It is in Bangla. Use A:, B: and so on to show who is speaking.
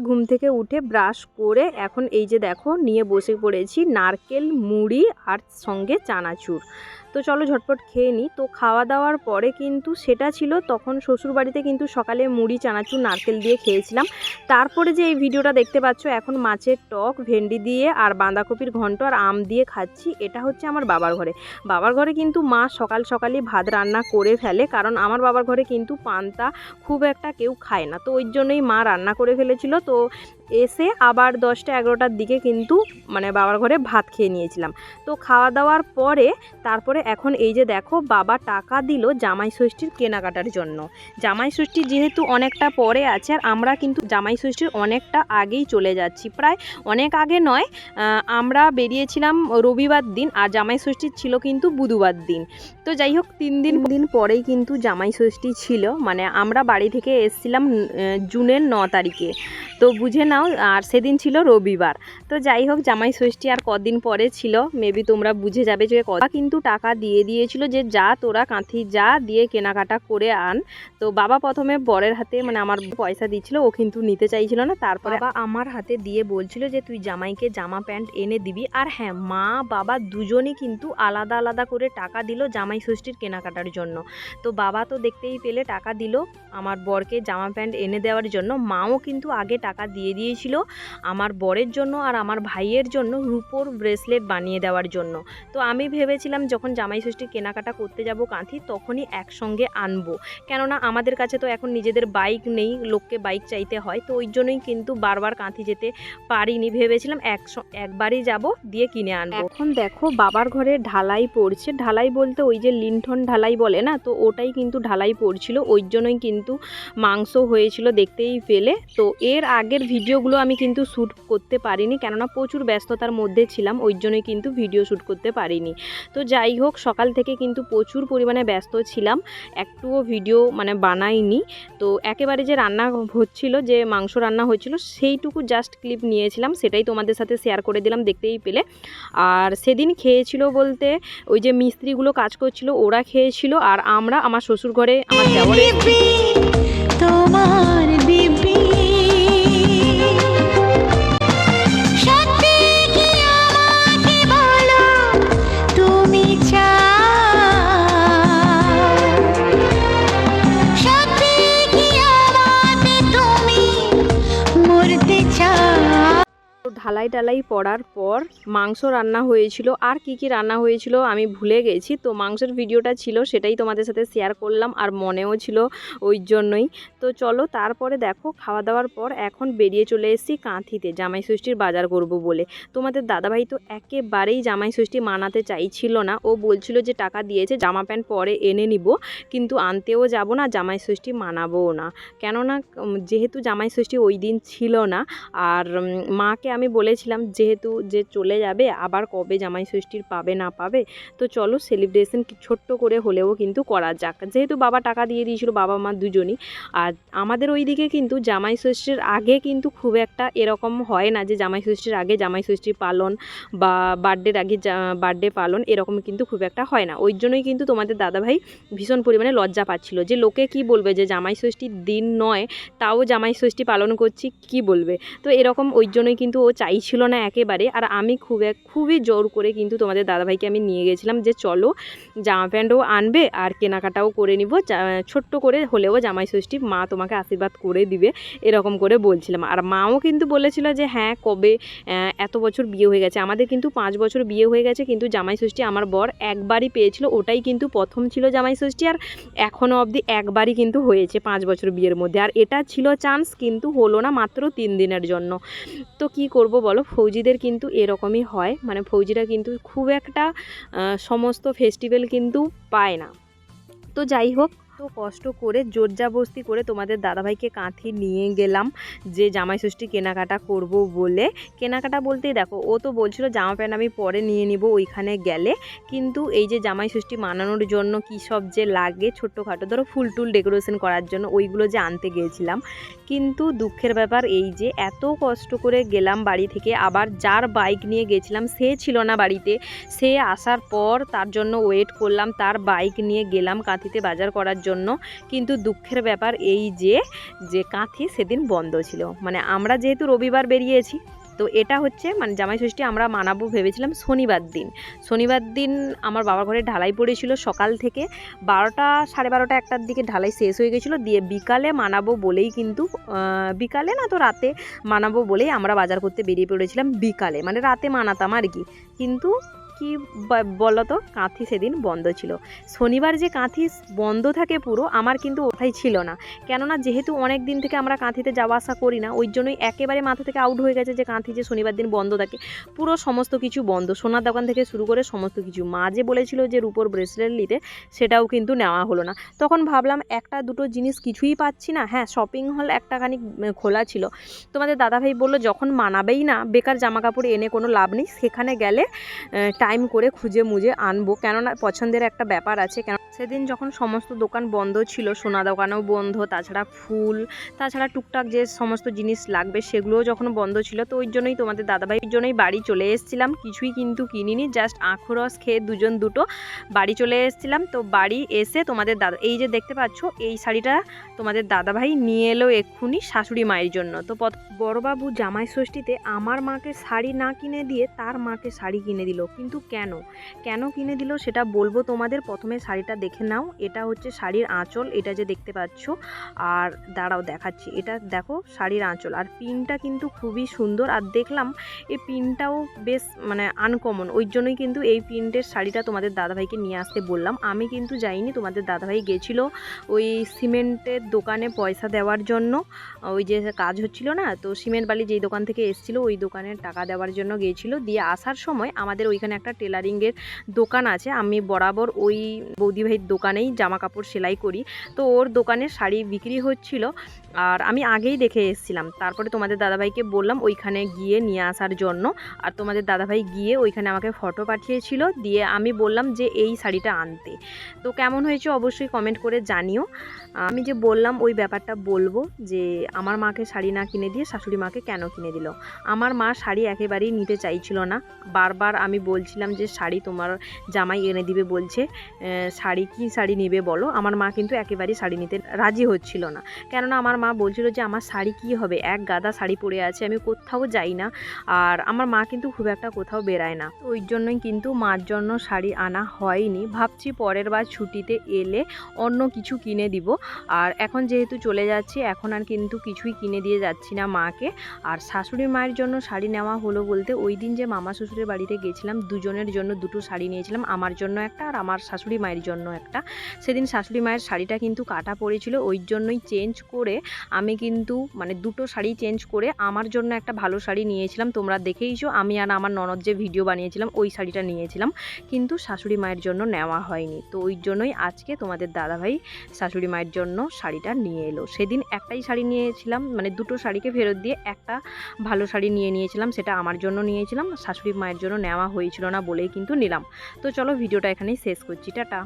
A: ঘুম থেকে উঠে ব্রাশ করে এখন এই যে দেখো, নিয়ে বসে পড়েছি নারকেল, মুড়ি আর সঙ্গে চানাচুর। তো চলো ঝটপট খেয়ে নিই তো খাওয়া দাওয়ার পরে কিন্তু সেটা ছিল তখন শ্বশুর বাড়িতে কিন্তু সকালে মুড়ি, চানাচুর, নারকেল দিয়ে খেয়েছিলাম। তারপরে যে এই ভিডিওটা দেখতে পাচ্ছ, এখন মাছের টক, ভেন্ডি দিয়ে আর বাঁধাকপির ঘন্ট আর আম দিয়ে খাচ্ছি। এটা হচ্ছে আমার বাবার ঘরে। বাবার ঘরে কিন্তু মা সকাল সকালই ভাত রান্না করে ফেলে, কারণ আমার বাবার ঘরে কিন্তু পান্তা খুব একটা কেউ খায় না। তো ওই জন্যই মা রান্না করে ফেলেছিল। তো এসে আবার দশটা এগারোটার দিকে কিন্তু মানে বাবার ঘরে ভাত খেয়ে নিয়েছিলাম। তো খাওয়া দাওয়ার পরে তারপরে এখন এই যে দেখো, বাবা টাকা দিল জামাই ষষ্ঠীর কেনাকাটার জন্য। জামাই ষষ্ঠী যেহেতু অনেকটা পরে আছে, আর আমরা কিন্তু জামাই ষষ্ঠীর অনেকটা আগেই চলে যাচ্ছি। প্রায় অনেক আগে নয় আমরা বেরিয়েছিলাম রবিবার দিন, আর জামাই ষষ্ঠী ছিল কিন্তু বুধবার দিন। তো যাই হোক, তিন দিন দিন পরেই কিন্তু জামাই ষষ্ঠী ছিল। মানে আমরা বাড়ি থেকে এসেছিলাম জুনের ন তারিখে। তো বুঝে নাও, আর সেদিন ছিল রবিবার। তো যাই হোক, জামাই ষষ্ঠী আর কদিন পরে ছিল। মেবি তোমরা বুঝে যাবে যে কথা কিন্তু টাকা দিয়ে দিয়েছিল যে, যা তোরা কাঁথি, যা দিয়ে কেনাকাটা করে আন। তো বাবা প্রথমে বরের হাতে মানে আমার পয়সা দিচ্ছিল ও কিন্তু নিতে চাইছিল না। তারপরে বাবা আমার হাতে দিয়ে বলছিল যে, তুই জামাইকে জামা প্যান্ট এনে দিবি। আর হ্যাঁ মা, বাবা দুজনই কিন্তু আলাদা আলাদা করে টাকা দিল জামাই ষষ্ঠীর কেনাকাটার জন্য। তো বাবা তো দেখতেই পেলে, টাকা দিল আমার বরকে জামা প্যান্ট এনে দেওয়ার জন্য। মাও কিন্তু আগে টাকা দিয়ে দিয়েছিল আমার বরের জন্য আর আমার ভাইয়ের জন্য রূপোর ব্রেসলেট বানিয়ে দেওয়ার জন্য। তো আমি ভেবেছিলাম, যখন জামাই ষষ্ঠী কেনাকাটা করতে যাব কাঁথি, তখনই একসঙ্গে আনব। কেননা আমাদের কাছে তো এখন নিজেদের বাইক নেই, লোককে বাইক চাইতে হয়, তো ওই জন্যই কিন্তু বারবার কাঁথি যেতে পারিনি। ভেবেছিলাম এক একবারই যাব, দিয়ে কিনে আনব। এখন দেখো বাবার ঘরে ঢালাই পড়ছে। ঢালাই বলতে ওই যে লিন্ঠন ঢালাই বলে না? তো ওটাই কিন্তু ঢালাই পড়ছিল, ওই জন্যই কিন্তু মাংস হয়েছিল দেখতেই পেলে। তো এর আগের ভিডিওগুলো আমি কিন্তু শ্যুট করতে পারিনি, কেননা প্রচুর ব্যস্ততার মধ্যে ছিলাম, ওই জন্যই কিন্তু ভিডিও শ্যুট করতে পারিনি। তো যাই হোক সকাল থেকে কিন্তু প্রচুর পরিমাণে ব্যস্ত ছিলাম। একটুও ভিডিও মানে বানাইনি। তো একেবারে যে রান্না হচ্ছিল, যে মাংস রান্না হচ্ছিল, সেইটুকু জাস্ট ক্লিপ নিয়েছিলাম। সেটাই তোমাদের সাথে শেয়ার করে দিলাম, দেখতেই পেলে। আর সেদিন খেয়েছিল বলতে, ওই যে মিস্ত্রিগুলো কাজ করছিল, ওরা খেয়েছিল। আর আমরা, আমার শ্বশুর ঘরে আমার দেওয়ারের
B: তোমার
A: ঢালাই টালাই পড়ার পর মাংস রান্না হয়েছিল। আর কি কি রান্না হয়েছিল আমি ভুলে গেছি। তো মাংসের ভিডিওটা ছিল, সেটাই তোমাদের সাথে শেয়ার করলাম আর মনেও ছিল ওই জন্যই। তো চলো তারপরে দেখো খাওয়া দাওয়ার পর এখন বেরিয়ে চলে এসেছি কাঁথিতে, জামাই ষষ্ঠীর বাজার করব বলে। তোমাদের দাদাভাই তো একেবারেই জামাই ষষ্ঠী মানাতে চাইছিল না। ও বলছিল যে টাকা দিয়েছে, জামা প্যান্ট পরে এনে নিব, কিন্তু আনতেও যাব না, জামাই ষষ্ঠী মানাবও না। কেননা যেহেতু জামাই ষষ্ঠী ওই দিন ছিল না, আর মাকে আমি বলেছিলাম যেহেতু যে চলে যাবে, আবার কবে জামাই ষষ্ঠীর পাবে না পাবে, তো চলো সেলিব্রেশন ছোট্ট করে হলেও কিন্তু করা যাক। যেহেতু বাবা টাকা দিয়ে দিয়েছিল, বাবা মা দুজনই, আর আমাদের ওই দিকে কিন্তু জামাই ষষ্ঠীর আগে কিন্তু খুব একটা এরকম হয় না যে জামাই ষষ্ঠীর আগে জামাই ষষ্ঠী পালন বা বার্থডের আগে বার্থডে পালন এরকম কিন্তু খুব একটা হয় না। ওই জন্যই কিন্তু তোমাদের দাদাভাই ভীষণ পরিমাণে লজ্জা পাচ্ছিল যে লোকে কি বলবে যে জামাই ষষ্ঠীর দিন নয়, তাও জামাই ষষ্ঠী পালন করছি, কি বলবে? তো এরকম ওই জন্যই কিন্তু ও চাইছিল না একেবারে। আর আমি খুব এক, খুবই জোর করে কিন্তু তোমাদের দাদাভাইকে আমি নিয়ে গেছিলাম যে চলো জামা প্যান্টও আনবে আর কেনাকাটাও করে নিব। ছোট্ট করে হলেও জামাই ষষ্ঠী মা তোমাকে আশীর্বাদ করে দিবে এরকম করে বলছিলাম। আর মাও কিন্তু বলেছিল যে হ্যাঁ কবে এত বছর বিয়ে হয়ে গেছে। আমাদের কিন্তু পাঁচ বছর বিয়ে হয়ে গেছে কিন্তু জামাই ষষ্ঠী আমার বর একবারই পেয়েছিল। ওটাই কিন্তু প্রথম ছিল জামাই ষষ্ঠী আর এখনও অবধি একবারই কিন্তু হয়েছে পাঁচ বছর বিয়ের মধ্যে। আর এটা ছিল চান্স কিন্তু হলো না মাত্র তিন দিনের জন্য। তো কি করব বলো? ফৌজিদের কিন্তু এরকমই হয়। মানে ফৌজিরা কিন্তু খুব একটা সমস্ত ফেস্টিভ্যাল কিন্তু পায় না। তো যাই হোক কষ্ট করে, জোরজাবস্তি করে তোমাদের দাদাভাইকে কাঁথি নিয়ে গেলাম যে জামাই ষষ্ঠী কেনাকাটা করব বলে। কেনাকাটা বলতেই দেখো, ও তো বলছিল জামা প্যান্ট আমি পরে নিয়ে নিব ওইখানে গেলে। কিন্তু এই যে জামাই ষষ্ঠী মানানোর জন্য কী সব যে লাগে ছোট্টখাটো, ধরো ফুল টুল ডেকোরেশন করার জন্য ওইগুলো যে আনতে গিয়েছিলাম কিন্তু দুঃখের ব্যাপার এই যে এত কষ্ট করে গেলাম বাড়ি থেকে, আবার যার বাইক নিয়ে গেছিলাম সে ছিল না বাড়িতে। সে আসার পর তার জন্য ওয়েট করলাম, তার বাইক নিয়ে গেলাম কাঁথিতে বাজার করার জন্য। জন্য। কিন্তু দুঃখের ব্যাপার এই যে যে কাঁথি সেদিন বন্ধ ছিল। মানে আমরা যেহেতু রবিবার বেরিয়েছি, তো এটা হচ্ছে মানে জামাই ষষ্ঠী আমরা মানাবো ভেবেছিলাম শনিবার দিন। শনিবার দিন আমার বাবার ঘরে ঢালাই পড়েছিল সকাল থেকে। বারোটা, সাড়ে বারোটা একটার দিকে ঢালাই শেষ হয়ে গেছিল। দিয়ে বিকালে মানাবো বলেই কিন্তু বিকালে না তো রাতে মানাবো বলেই আমরা বাজার করতে বেরিয়ে পড়েছিলাম বিকালে। মানে রাতে মানাতাম আর কি। কিন্তু কি ব- বলো তো কাঁথি সেদিন বন্ধ ছিল। শনিবার যে কাঁথি বন্ধ থাকে পুরো, আমার কিন্তু ওটাই ছিল না। কেননা যেহেতু অনেক দিন থেকে আমরা কাঁথিতে যাওয়া আসা করি না, ওই জন্যই একেবারে মাথা থেকে আউট হয়ে গেছে যে কাঁথি যে শনিবার দিন বন্ধ থাকে। পুরো সমস্ত কিছু বন্ধ। সোনার দোকান থেকে শুরু করে সমস্ত কিছু। মা যে বলেছিল যে রূপোর ব্রেসলেট নিতে, সেটাও কিন্তু নেওয়া হলো না। তখন ভাবলাম একটা দুটো জিনিস কিছুই পাচ্ছি না। হ্যাঁ শপিং হল একটা খানি খোলা ছিল। তোমাদের দাদাভাই বলল, যখন মানাবেই না, বেকার জামা কাপড় এনে কোনো লাভ নেই। সেখানে গেলে টাইম করে খুঁজে মুজে আনব। কেননা পছন্দের একটা ব্যাপার আছে, কেন সেদিন যখন সমস্ত দোকান বন্ধ ছিল, সোনা দোকানও বন্ধ, তাছাড়া ফুল, তাছাড়া টুকটাক যে সমস্ত জিনিস লাগবে সেগুলোও যখন বন্ধ ছিল, তো ওই জন্যই তোমাদের দাদাভাইয়ের জন্যই বাড়ি চলে এসেছিলাম। কিছুই কিন্তু কিনিনি জাস্ট আখু রস খেয়ে দুজন দুটো বাড়ি চলে এসেছিলাম। তো বাড়ি এসে তোমাদের দাদা, এই যে দেখতে পাচ্ছ, এই শাড়িটা তোমাদের দাদাভাই নিয়ে এলো এক্ষুনি শাশুড়ি মায়ের জন্য। তো বড়বাবু জামাই ষষ্ঠীতে আমার মাকে শাড়ি না কিনে দিয়ে তার মাকে শাড়ি কিনে দিল। কিন্তু কেন? কেন কিনে দিল সেটা বলব তোমাদের। প্রথমে শাড়িটা দেখে নাও। এটা হচ্ছে শাড়ির আঁচল, এটা যে দেখতে পাচ্ছ। আর দাঁড়াও দেখাচ্ছি। এটা দেখো শাড়ির আঁচল। আর পিনটা কিন্তু খুবই সুন্দর। আর দেখলাম এই পিনটাও বেশ মানে আনকমন ওই জন্যই কিন্তু এই প্রিন্টের শাড়িটা তোমাদের দাদাভাইকে নিয়ে আসতে বললাম। আমি কিন্তু যাইনি, তোমাদের দাদাভাই গেছিল ওই সিমেন্টের দোকানে পয়সা দেওয়ার জন্য। ওই যে কাজ হচ্ছিল না, তো সিমেন্ট বালি যেই দোকান থেকে এসেছিল, ওই দোকানের টাকা দেওয়ার জন্য গিয়েছিল দিয়ে আসার সময় আমাদের ওইখানে একটা টেলারিংয়ের দোকান আছে। আমি বরাবর ওই বৌদি ভাইয়ের দোকানেই জামা কাপড় সেলাই করি। তো ওর দোকানে শাড়ি বিক্রি হচ্ছিল আর আমি আগেই দেখে এসেছিলাম। তারপরে তোমাদের দাদাভাইকে বললাম ওইখানে গিয়ে নিয়ে আসার জন্য। আর তোমাদের দাদাভাই গিয়ে ওইখানে আমাকে ফটো পাঠিয়েছিল। দিয়ে আমি বললাম যে এই শাড়িটা আনতে। তো কেমন হয়েছে অবশ্যই কমেন্ট করে জানিও। আমি যে বললাম ওই ব্যাপারটা বলব যে আমার মাকে শাড়ি না কিনে দিয়ে শাশুড়ি মাকে কেন কিনে দিল? আমার মা শাড়ি একেবারেই নিতে চাইছিল না। বারবার আমি বলছিলাম যে শাড়ি তোমার জামাই এনে দিবে বলছে শাড়ি কি শাড়ি নেবে বলো? আমার মা কিন্তু একেবারেই শাড়ি নিতে রাজি হচ্ছিল না। কেননা আমার মা বলছিল যে আমার শাড়ি কি হবে? এক গাদা শাড়ি পরে আছে, আমি কোথাও যাই না। আর আমার মা কিন্তু খুব একটা কোথাও বেরায় না। ওই জন্যই কিন্তু মার জন্য শাড়ি আনা হয়নি। ভাবছি পরের বার ছুটিতে এলে অন্য কিছু কিনে দিব। আর এখন যেহেতু চলে যাচ্ছি, এখন আর কিন্তু কিছুই কিনে দিয়ে যাচ্ছি না মাকে। আর শাশুড়ি মায়ের জন্য শাড়ি নেওয়া হলো বলতে ওই দিন যে মামা শ্বশুরের বাড়িতে গেছিলাম দুজনের জন্য দুটো শাড়ি নিয়েছিলাম, আমার জন্য একটা আর আমার শাশুড়ি মায়ের জন্য একটা। সেদিন শাশুড়ি মায়ের শাড়িটা কিন্তু কাটা পড়েছিল, ওই জন্যই চেঞ্জ করে আমি কিন্তু মানে দুটো শাড়ি চেঞ্জ করে আমার জন্য একটা ভালো শাড়ি নিয়েছিলাম। তোমরা দেখেইছো, আমি আর আমার ননদ যে ভিডিও বানিয়েছিলাম, ওই শাড়িটা নিয়েছিলাম। কিন্তু শাশুড়ি মায়ের জন্য নেওয়া হয়নি। তো ওই জন্যই আজকে তোমাদের দাদাভাই শাশুড়ি মায়ের জন্য শাড়িটা নিয়ে এলো। সেদিন একটাই শাড়ি নিয়েছিলাম মানে দুটো শাড়িকে ফেরত দিয়ে একটা ভালো শাড়ি নিয়ে নিয়েছিলাম, সেটা আমার জন্য নিয়েছিলাম। শাশুড়ি মায়ের জন্য নেওয়া হয়েছিল না বলেই কিন্তু নিলাম। তো চলো ভিডিওটা এখানেই শেষ করছি টাটা।